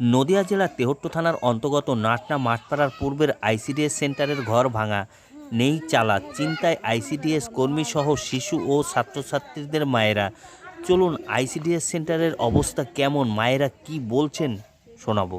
নদিয়া জেলার তেহট্ট থানার অন্তর্গত নাটনা মাঠপাড়ার পূর্বের আইসিডিএস সেন্টারের ঘর ভাঙা, নেই চালা, চিন্তায় আইসিডিএস কর্মীসহ শিশু ও ছাত্রছাত্রীদের মায়েরা। চলুন আইসিডিএস সেন্টারের অবস্থা কেমন, মায়েরা কি বলছেন শোনাবো।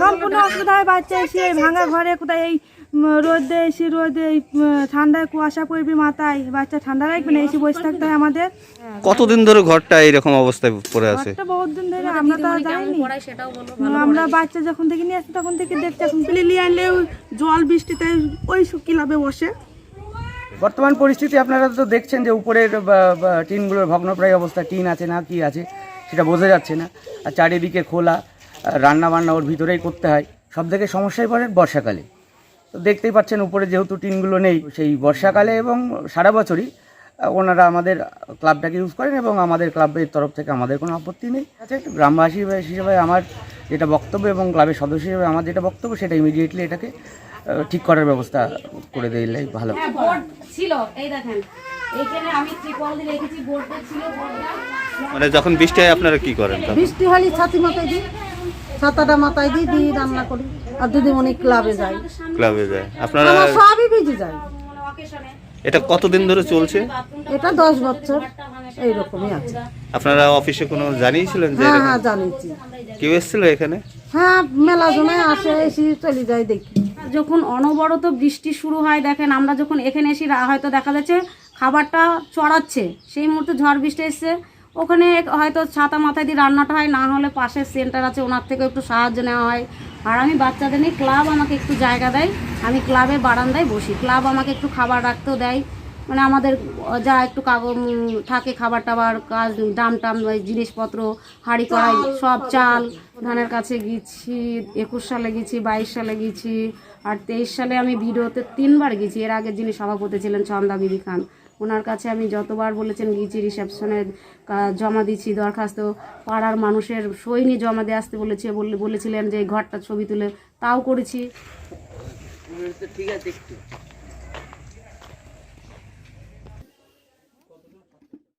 সম্পূর্ণ অসুবিধা হয় বাচ্চা এসে ভাঙা ঘরে কোথায় এই রোদে এসে রোদে এই ঠান্ডায় কুয়াশা পড়বে মাথায় বাচ্চা ঠান্ডা লাগবে না এসে বসে থাকতে হয় আমাদের। কতদিন ধরে ঘরটা এইরকম অবস্থায় পড়ে আছে? বহুত দিন ধরে আমরা তো আর যাইনি। আমরা বাচ্চা যখন থেকে নিয়ে আসি তখন থেকে দেখছি এখন লিলি আনলে জল বৃষ্টিতে ওই ক্লাবে বসে। বর্তমান পরিস্থিতি আপনারা তো দেখছেন যে উপরের টিনগুলোর ভগ্নপ্রায় অবস্থা টিন আছে না কি আছে সেটা বোঝা যাচ্ছে না। আর চারিদিকে খোলা। রান্না বান্না ওর ভিতরেই করতে হয়। সব থেকে সমস্যায় পড়ে বর্ষাকালে। তো দেখতেই পাচ্ছেন উপরে যেহেতু টিনগুলো নেই সেই বর্ষাকালে এবং সারা বছরই ওনারা আমাদের ক্লাবটাকে ইউজ করেন এবং আমাদের ক্লাবের তরফ থেকে আমাদের কোনো আপত্তি নেই। আচ্ছা গ্রামবাসী হিসেবে আমার যেটা বক্তব্য এবং ক্লাবের সদস্য হিসেবে আমার যেটা বক্তব্য সেটা ইমিডিয়েটলি এটাকে ঠিক করার ব্যবস্থা করে দিলেই ভালো। হ্যাঁ ছিল। এই দেখেন মানে যখন বৃষ্টি হয় আপনারা কি করেন বৃষ্টি হলে ছাতি মাথায় দিই। ছাতাটা মাথায় দিই দিয়ে রান্না করি। আর দিদিমণি ক্লাবে যাই ক্লাবে যায়। আপনারা আমার সবই ভিজে যায়। এটা কতদিন ধরে চলছে? এটা দশ বছর। এইরকমই আছে। আপনারা অফিসে কোনো জানিয়েছিলেন যে হ্যাঁ হ্যাঁ জানিয়েছি। কেউ এসেছিল এখানে? হ্যাঁ মেলা জনায় আসে এসে চলে যায় দেখি। যখন অনবরত বৃষ্টি শুরু হয় দেখেন আমরা যখন এখানে এসে হয়তো দেখা যাচ্ছে খাবারটা চড়াচ্ছে। সেই মুহূর্তে ঝড় বৃষ্টি এসছে। ওখানে হয়তো ছাতা মাথায় দিয়ে রান্নাটা হয় না হলে পাশের সেন্টার আছে ওনার থেকে একটু সাহায্য নেওয়া হয়। আর আমি বাচ্চাদের নিয়ে ক্লাব আমাকে একটু জায়গা দেয় আমি ক্লাবে বারান্দায় বসি। ক্লাব আমাকে একটু খাবার রাখতেও দেয়। মানে আমাদের যা একটু কাগজ থাকে খাবার টাবার কাজ ডাম টাম ওই জিনিসপত্র হাঁড়ি কড়াই সব চাল। ধানের কাছে গেছি একুশ সালে গেছি বাইশ সালে গেছি আর তেইশ সালে আমি ভিডিওতে তিনবার গেছি। এর আগে যিনি সভাপতি ছিলেন চন্দা বিবি খান। ওনার কাছে আমি যতবার বলেছেন গিয়েছি রিসেপশনে জমা দিচ্ছি, দরখাস্ত, পাড়ার মানুষের সৈনি জমা দিয়ে আসতে বলেছে, বলে, বলেছিলেন যে ঘরটা ছবি তুলে তাও করেছি। ঠিক আছে